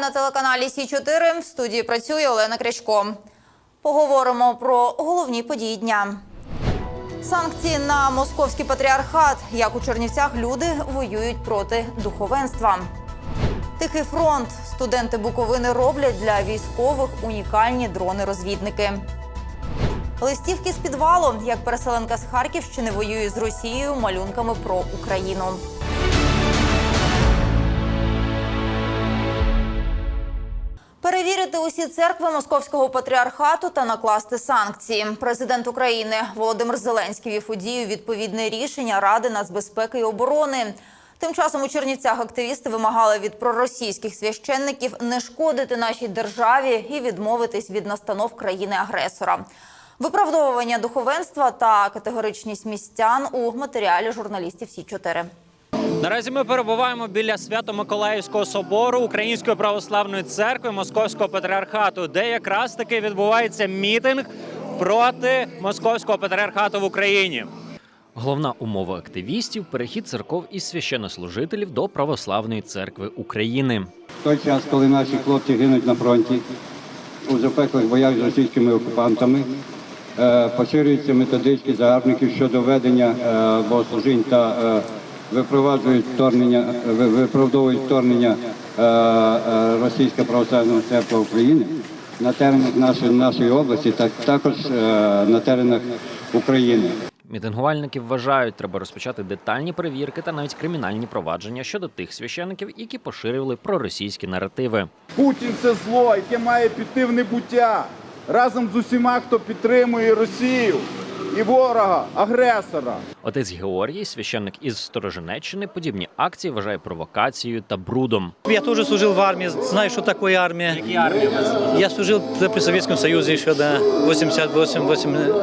На телеканалі Сі 4 В студії працює Олена Крячко. Поговоримо про головні події дня. Санкції на московський патріархат. Як у Чернівцях люди воюють проти духовенства. Тихий фронт. Студенти Буковини роблять для військових унікальні дрони-розвідники. Листівки з підвалу. Як переселенка з Харківщини воює з Росією малюнками про Україну. Перевірити усі церкви московського патріархату та накласти санкції. Президент України Володимир Зеленський вів у дію відповідне рішення Ради нацбезпеки і оборони. Тим часом у Чернівцях активісти вимагали від проросійських священників не шкодити нашій державі і відмовитись від настанов країни-агресора. Виправдовування духовенства та категоричність містян у матеріалі журналістів Сі 4 Наразі ми перебуваємо біля Свято-Миколаївського собору Української православної церкви Московського патріархату, де якраз таки відбувається мітинг проти московського патріархату в Україні. Головна умова активістів перехід церков із священнослужителів до православної церкви України. В той час, коли наші хлопці гинуть на фронті у запеклих боях з російськими окупантами, е, поширюються методички загарбників щодо ведення е, богослужінь та е, випроваджують вторгнення, виправдовують вторгнення е, е, Російська православна церква України на теренах нашої, нашої області, та також е, на теренах України. Мітингувальники вважають, треба розпочати детальні перевірки та навіть кримінальні провадження щодо тих священиків, які поширювали проросійські наративи. Путін це зло, яке має піти в небуття разом з усіма, хто підтримує Росію і ворога, агресора. Отець Георгій, священник із Сторожинеччини, подібні акції вважає провокацією та брудом. Я тоже служил в армии, знаю, что такое армия. Я служил при Советском Союзе еще, да, 88,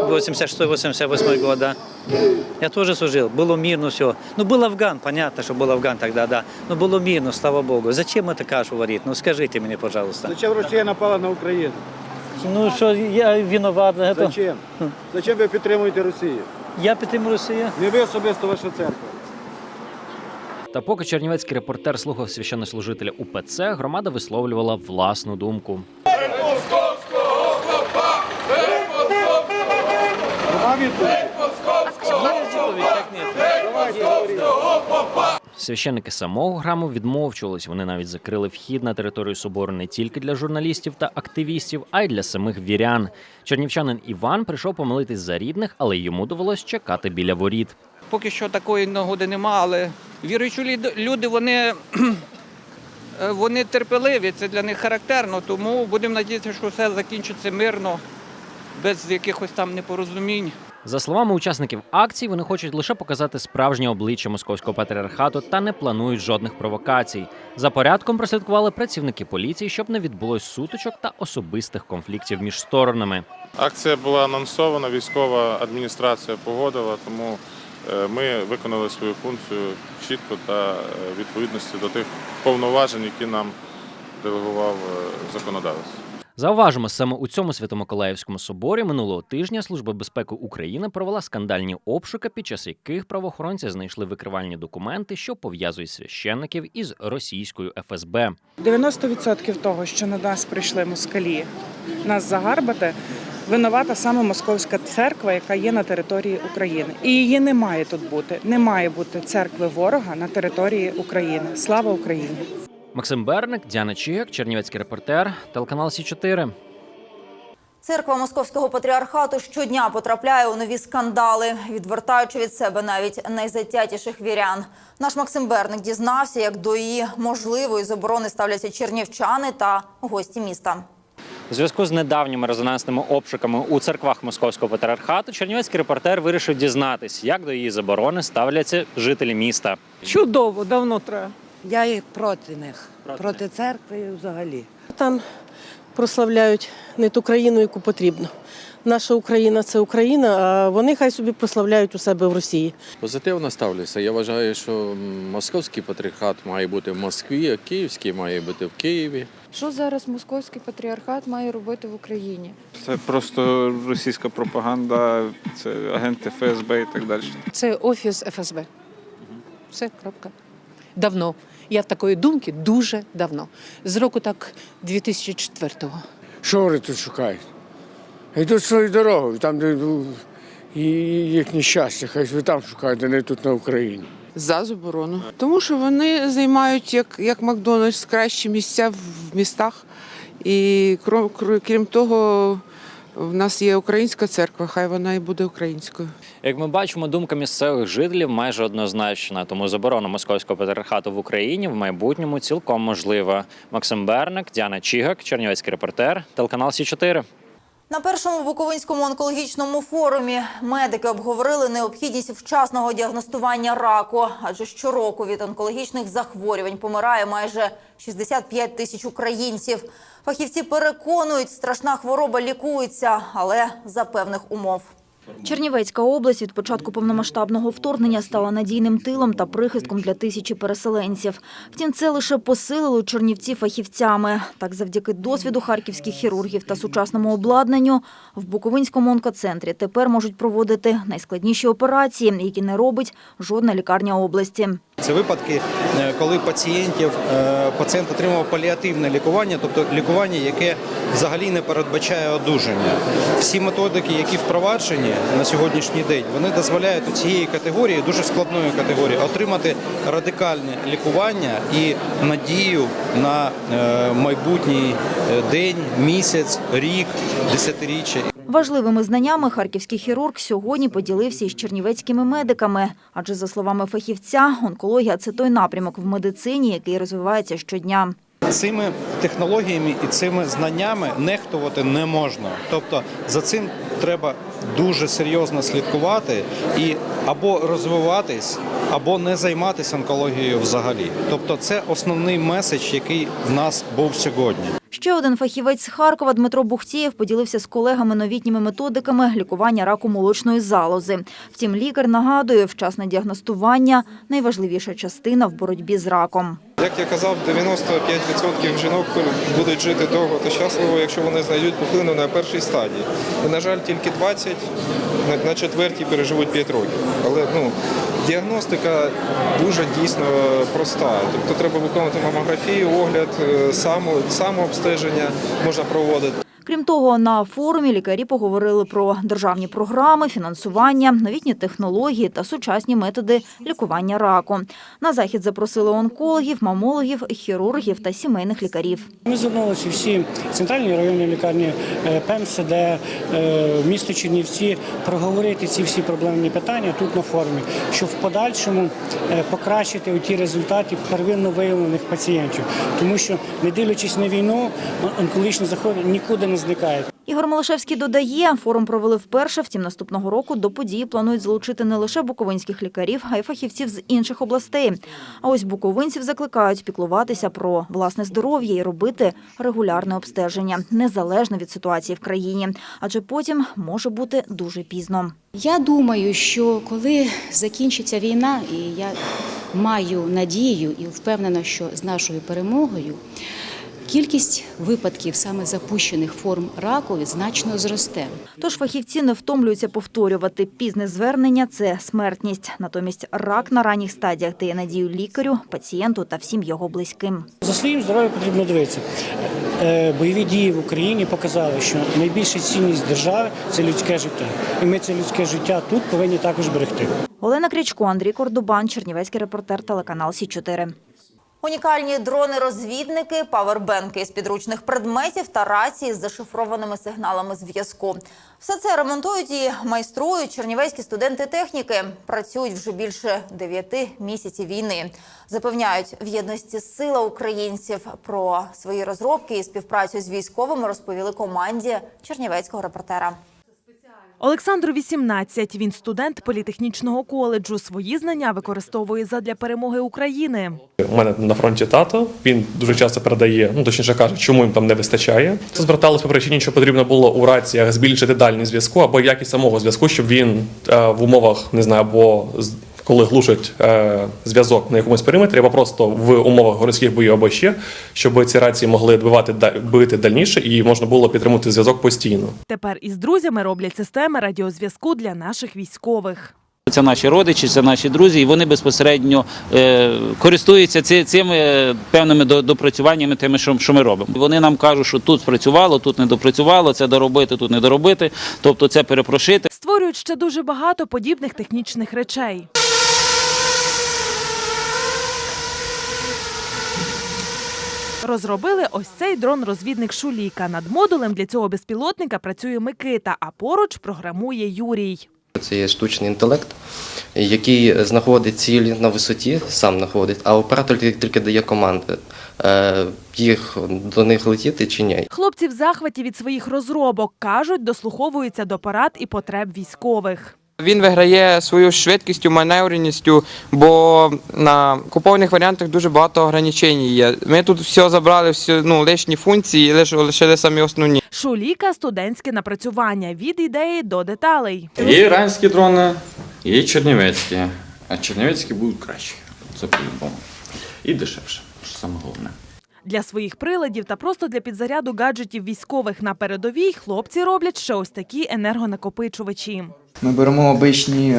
86, 88 год, да. Я тоже служил, было мирно все. Ну, был Афган, понятно, что был Афган тогда, да. Но было мирно, слава Богу. Зачем это кашу варить? Ну, скажите мне, пожалуйста. Зачем Росія напала на Україну? Ну, что я виноват за это? Зачем? Зачем ви підтримуєте Росію? Я підтримую Росію. Не ви особисто ваша церква. Та поки чернівецький репортер слухав священнослужителя УПЦ, громада висловлювала власну думку. Нема відповіді? Священники самого храму відмовчувались. Вони навіть закрили вхід на територію собору не тільки для журналістів та активістів, а й для самих вірян. Чернівчанин Іван прийшов помолитись за рідних, але йому довелось чекати біля воріт. Поки що такої нагоди нема, але віруючі люди вони, вони терпеливі, це для них характерно, тому будемо надіятися, що все закінчиться мирно, без якихось там непорозумінь. За словами учасників акції, вони хочуть лише показати справжнє обличчя московського патріархату та не планують жодних провокацій. За порядком прослідкували працівники поліції, щоб не відбулось сутичок та особистих конфліктів між сторонами. Акція була анонсована, військова адміністрація погодила, тому е, ми виконали свою функцію чітко та е, відповідності до тих повноважень, які нам делегував е, законодавець. Зауважимо, саме у цьому Свято-Миколаївському соборі минулого тижня Служба безпеки України провела скандальні обшуки, під час яких правоохоронці знайшли викривальні документи, що пов'язують священників із російською ФСБ. 90% того, що на нас прийшли москалі, нас загарбати, винувата саме московська церква, яка є на території України. І її не має тут бути. Не має бути церкви ворога на території України. Слава Україні! Максим Берник, Діана Чігак, Чернівецький репортер, телеканал Сі 4 Церква московського патріархату щодня потрапляє у нові скандали, відвертаючи від себе навіть найзатятіших вірян. Наш Максим Берник дізнався, як до її можливої заборони ставляться чернівчани та гості міста. У зв'язку з недавніми резонансними обшуками у церквах московського патріархату Чернівецький репортер вирішив дізнатись, як до її заборони ставляться жителі міста. Чудово, давно треба. Я і проти них, Проти проти, церкви і взагалі. Там прославляють не ту країну, яку потрібно. Наша Україна це Україна, а вони хай собі прославляють у себе в Росії. Позитивно ставлюся. Я вважаю, що московський патріархат має бути в Москві, а київський має бути в Києві. Що зараз московський патріархат має робити в Україні? Це просто російська пропаганда, це агенти ФСБ і так далі. Це офіс ФСБ. Все, крапка. Давно. Я в такої думки дуже давно. З року так 2004-го. Що вони тут шукають? Йдуть свою дорогу, там, де ну, їхнє щастя, хай ви там шукають, а не тут на Україні. За заборону. Тому що вони займають, як, як Макдональдс, кращі місця в містах. І крім, крім того, в нас є українська церква, хай вона і буде українською. Як ми бачимо, думка місцевих жителів майже однозначна, тому заборона московського патріархату в Україні в майбутньому цілком можлива. Максим Берник, Діана Чігак, Чернівецький репортер, телеканал Сі 4 На першому Буковинському онкологічному форумі медики обговорили необхідність вчасного діагностування раку, адже щороку від онкологічних захворювань помирає майже 65 тисяч українців. Фахівці переконують, страшна хвороба лікується, але за певних умов. Чернівецька область від початку повномасштабного вторгнення стала надійним тилом та прихистком для тисячі переселенців. Втім, це лише посилило чернівці фахівцями. Так, завдяки досвіду харківських хірургів та сучасному обладнанню в Буковинському онкоцентрі тепер можуть проводити найскладніші операції, які не робить жодна лікарня області. Це випадки, е, коли пацієнтів е, пацієнт отримав паліативне лікування, тобто лікування, яке взагалі не передбачає одужання. Всі методики, які впроваджені на сьогоднішній день, вони дозволяють у цієї категорії, дуже складної категорії, отримати радикальне лікування і надію на е, майбутній день, місяць, рік, десятиріччя. Важливими знаннями харківський хірург сьогодні поділився із чернівецькими медиками. Адже, за словами фахівця, онкологія – це той напрямок в медицині, який розвивається щодня. Цими технологіями і цими знаннями нехтувати не можна. Тобто за цим треба дуже серйозно слідкувати і або розвиватись, або не займатися онкологією взагалі. Тобто, це основний меседж, який в нас був сьогодні. Ще один фахівець з Харкова Дмитро Бухтієв поділився з колегами новітніми методиками лікування раку молочної залози. Втім, лікар нагадує, вчасне діагностування – найважливіша частина в боротьбі з раком. Як я казав, 95% жінок будуть жити довго та щасливо, якщо вони знайдуть пухлину на першій стадії. І, на жаль, тільки 20 на- четвертій переживуть 5 років. Але ну, діагностика дуже дійсно проста. Тобто треба виконувати мамографію, огляд, е, само, самообстеження можна проводити. Крім того, на форумі лікарі поговорили про державні програми, фінансування, новітні технології та сучасні методи лікування раку. На захід запросили онкологів, мамологів, хірургів та сімейних лікарів. Ми звернулися всі центральні районні лікарні е, ПМСД, е, місто Чернівці проговорити ці всі проблемні питання тут на форумі, щоб в подальшому е, покращити ті результати первинно виявлених пацієнтів, тому що не дивлячись на війну, он- онкологічні захворювання нікуди не зникають. Ігор Малашевський додає, форум провели вперше, втім наступного року до події планують залучити не лише буковинських лікарів, а й фахівців з інших областей. А ось буковинців закликають піклуватися про власне здоров'я і робити регулярне обстеження, незалежно від ситуації в країні, адже потім може бути дуже пізно. Я думаю, що коли закінчиться війна, і я маю надію і впевнена, що з нашою перемогою кількість випадків саме запущених форм раку значно зросте. Тож фахівці не втомлюються повторювати пізне звернення це смертність. Натомість рак на ранніх стадіях дає надію лікарю, пацієнту та всім його близьким. За своїм здоров'ям потрібно дивитися. Е, Бойові дії в Україні показали, що найбільша цінність держави це людське життя. І ми це людське життя тут повинні також берегти. Олена Крічко, Андрій Кордубан, Чернівецький репортер, телеканал Сі 4 Унікальні дрони-розвідники, павербенки з підручних предметів та рації з зашифрованими сигналами зв'язку. Все це ремонтують і майструють чернівецькі студенти техніки. Працюють вже більше дев'яти місяців війни. Запевняють, в єдності сила українців про свої розробки і співпрацю з військовими розповіли команді чернівецького репортера. Олександру 18. Він студент політехнічного коледжу. Свої знання використовує задля перемоги України. У мене на фронті тато. Він дуже часто передає, ну точніше каже, чому їм там не вистачає. Це зверталось по причині, що потрібно було у раціях збільшити дальність зв'язку або якість самого зв'язку, щоб він е, в умовах не знаю, або коли глушать е, зв'язок на якомусь периметрі, або просто в умовах городських боїв або ще, щоб ці рації могли бивати да- бити дальніше і можна було підтримувати зв'язок постійно. Тепер із друзями роблять системи радіозв'язку для наших військових. Це наші родичі, це наші друзі, і вони безпосередньо е, користуються ці, цими е, певними допрацюваннями, тими, що, що ми робимо. Вони нам кажуть, що тут спрацювало, тут не допрацювало, це доробити, тут не доробити, тобто це перепрошити. Створюють ще дуже багато подібних технічних речей. Розробили ось цей дрон-розвідник Шуліка. Над модулем для цього безпілотника працює Микита, а поруч програмує Юрій. Це є штучний інтелект, який знаходить цілі на висоті, сам знаходить, а оператор тільки дає команди, е, їх до них летіти чи ні. Хлопці в захваті від своїх розробок кажуть, дослуховуються до порад і потреб військових. Він виграє свою швидкістю, маневреністю, бо на купованих варіантах дуже багато ограничень є. Ми тут все забрали, всі ну, лишні функції, лише лишили самі основні. Шуліка студентське напрацювання від ідеї до деталей. Є іранські дрони, є чернівецькі. А чернівецькі будуть кращі. Це по-любому. І дешевше, що саме головне. Для своїх приладів та просто для підзаряду гаджетів військових на передовій хлопці роблять ще ось такі енергонакопичувачі. Ми беремо обичні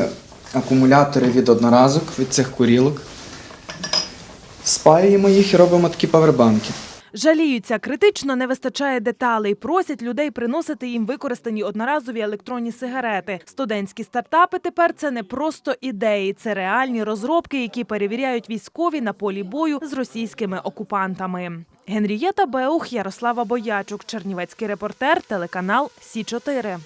акумулятори від одноразок, від цих курілок, спаюємо їх і робимо такі павербанки. Жаліються, критично не вистачає деталей. Просять людей приносити їм використані одноразові електронні сигарети. Студентські стартапи тепер це не просто ідеї, це реальні розробки, які перевіряють військові на полі бою з російськими окупантами. Генрієта Беух, Ярослава Боячук, Чернівецький репортер, телеканал Сі 4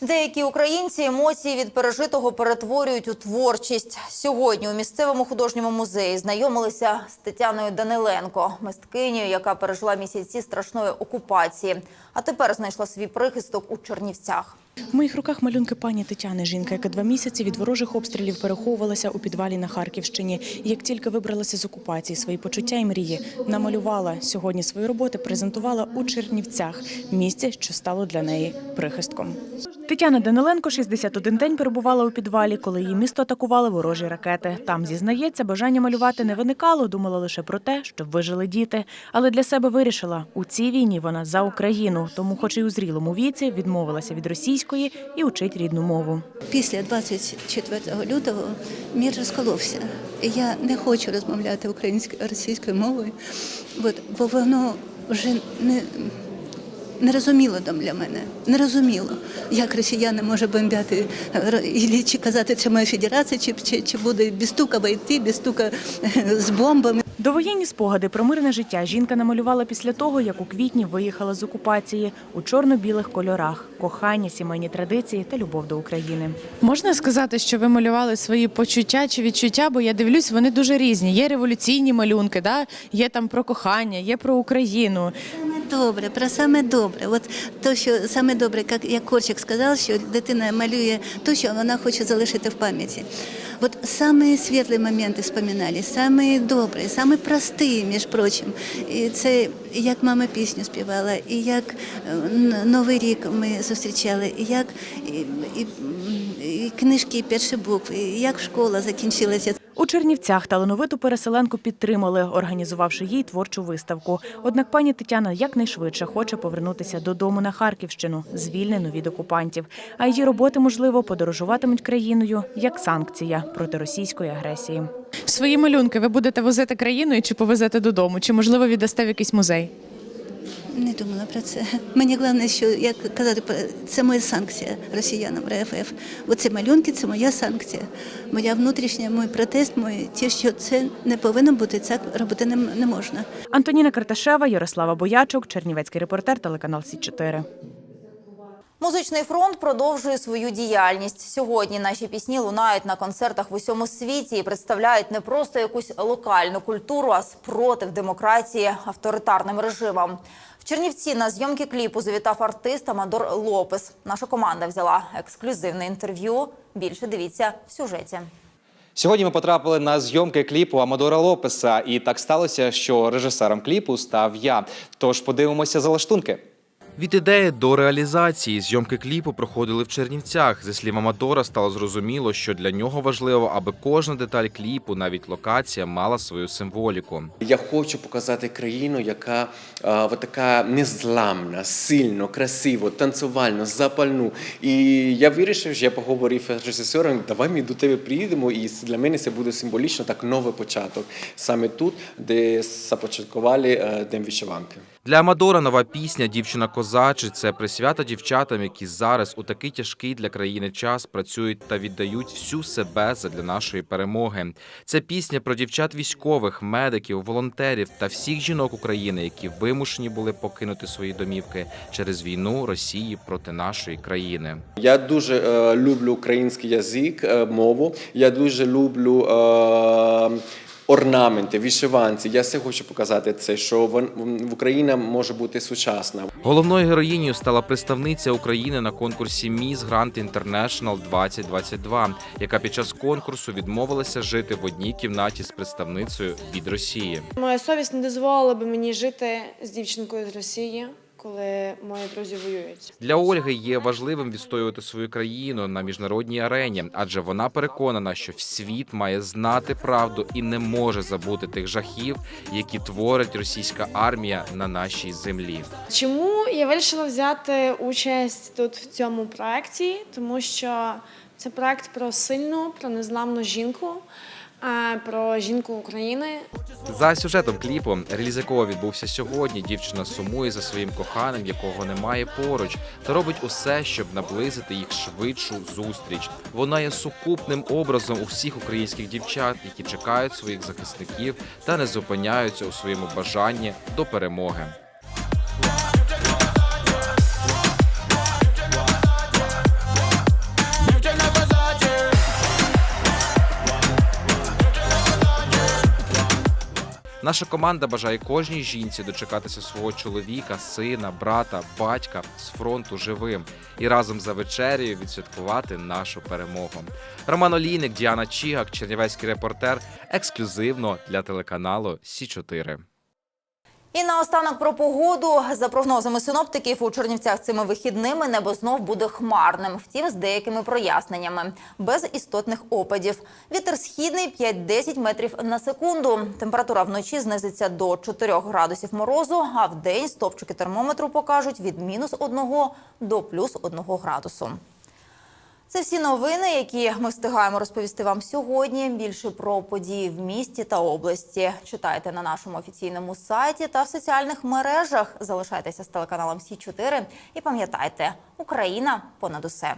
Деякі українці емоції від пережитого перетворюють у творчість. Сьогодні у місцевому художньому музеї знайомилися з Тетяною Даниленко, мисткинею, яка пережила місяці страшної окупації, а тепер знайшла свій прихисток у Чернівцях. В моїх руках малюнки пані Тетяни, жінка, яка два місяці від ворожих обстрілів переховувалася у підвалі на Харківщині. І як тільки вибралася з окупації, свої почуття і мрії намалювала сьогодні свої роботи, презентувала у Чернівцях, місці, що стало для неї прихистком. Тетяна Даниленко 61 день перебувала у підвалі, коли її місто атакували ворожі ракети. Там зізнається, бажання малювати не виникало, думала лише про те, щоб вижили діти. Але для себе вирішила у цій війні вона за Україну, тому, хоч і у зрілому віці, відмовилася від російської і учить рідну мову. Після 24 лютого мір розколовся. Я не хочу розмовляти українською російською мовою, бо воно вже не, не розуміло там для мене. Не розуміло, як росіяни може бомбяти чи казати, це моя федерація, чи, чи, чи буде без стука войти, без стука е, з бомбами. Довоєнні спогади про мирне життя жінка намалювала після того, як у квітні виїхала з окупації у чорно-білих кольорах, кохання, сімейні традиції та любов до України. Можна сказати, що ви малювали свої почуття чи відчуття, бо я дивлюсь, вони дуже різні. Є революційні малюнки, да? є там про кохання, є про Україну. Добре, про саме добре. От то, що саме добре, як, як Корчик сказав, що дитина малює те, що вона хоче залишити в пам'яті. От саме світлі моменти споминали, саме добрі, саме прості, між прочим. І це як мама пісню співала, і як е, Новий рік ми зустрічали, і як і, і, і книжки, перші букви, і як школа закінчилася. У Чернівцях талановиту переселенку підтримали, організувавши їй творчу виставку. Однак пані Тетяна якнайшвидше хоче повернутися додому на Харківщину, звільнену від окупантів. А її роботи, можливо, подорожуватимуть країною як санкція проти російської агресії. Свої малюнки ви будете возити країною чи повезете додому, чи можливо віддасте в якийсь музей? Не думала про це. Мені головне, що як казати, це моя санкція росіянам РФ. Оці малюнки це моя санкція. Моя внутрішня, мій протест, мій ті, що це не повинно бути, це робити не, не можна. Антоніна Карташева, Ярослава Боячук, Чернівецький репортер, телеканал Сі 4 Музичний фронт продовжує свою діяльність. Сьогодні наші пісні лунають на концертах в усьому світі і представляють не просто якусь локальну культуру, а спротив демократії авторитарним режимам. В Чернівці на зйомки кліпу завітав артист Амадор Лопес. Наша команда взяла ексклюзивне інтерв'ю. Більше дивіться в сюжеті. Сьогодні ми потрапили на зйомки кліпу Амадора Лопеса, і так сталося, що режисером кліпу став я. Тож подивимося за лаштунки. Від ідеї до реалізації зйомки кліпу проходили в Чернівцях. Зі слів Амадора, стало зрозуміло, що для нього важливо, аби кожна деталь кліпу, навіть локація, мала свою символіку. Я хочу показати країну, яка а, от така незламна, сильно, красиво, танцювально, запальну. І я вирішив, що я поговорив з режисером, давай ми до тебе приїдемо, і для мене це буде символічно так новий початок. Саме тут, де започаткували е, День вишиванки. Для Амадора нова пісня Дівчина козачі це присвята дівчатам, які зараз у такий тяжкий для країни час працюють та віддають всю себе задля нашої перемоги. Це пісня про дівчат військових, медиків, волонтерів та всіх жінок України, які вимушені були покинути свої домівки через війну Росії проти нашої країни. Я дуже е, люблю український язик, е, мову. Я дуже люблю е, орнаменти, вишиванці. Я все хочу показати це, що вон- Україна може бути сучасна. Головною героїнею стала представниця України на конкурсі Міс Грант Інтернешнл 2022, яка під час конкурсу відмовилася жити в одній кімнаті з представницею від Росії. Моя совість не дозволила би мені жити з дівчинкою з Росії, коли мої друзі воюють. Для Ольги є важливим відстоювати свою країну на міжнародній арені, адже вона переконана, що світ має знати правду і не може забути тих жахів, які творить російська армія на нашій землі. Чому я вирішила взяти участь тут в цьому проєкті? Тому що це проєкт про сильну, про незламну жінку, про жінку України, За сюжетом кліпу, реліз якого відбувся сьогодні, дівчина сумує за своїм коханим, якого немає поруч, та робить усе, щоб наблизити їх швидшу зустріч. Вона є сукупним образом усіх українських дівчат, які чекають своїх захисників та не зупиняються у своєму бажанні до перемоги. Наша команда бажає кожній жінці дочекатися свого чоловіка, сина, брата, батька з фронту живим і разом за вечерею відсвяткувати нашу перемогу. Роман Олійник, Діана Чігак, Чернівецький репортер, ексклюзивно для телеканалу Сі 4 І наостанок про погоду. За прогнозами синоптиків, у Чернівцях цими вихідними небо знов буде хмарним, втім з деякими проясненнями, без істотних опадів. Вітер східний 5-10 метрів на секунду. Температура вночі знизиться до 4 градусів морозу, а в день стопчики термометру покажуть від мінус 1 до плюс 1 градусу. Це всі новини, які ми встигаємо розповісти вам сьогодні. Більше про події в місті та області читайте на нашому офіційному сайті та в соціальних мережах. Залишайтеся з телеканалом Сі 4 і пам'ятайте, Україна понад усе.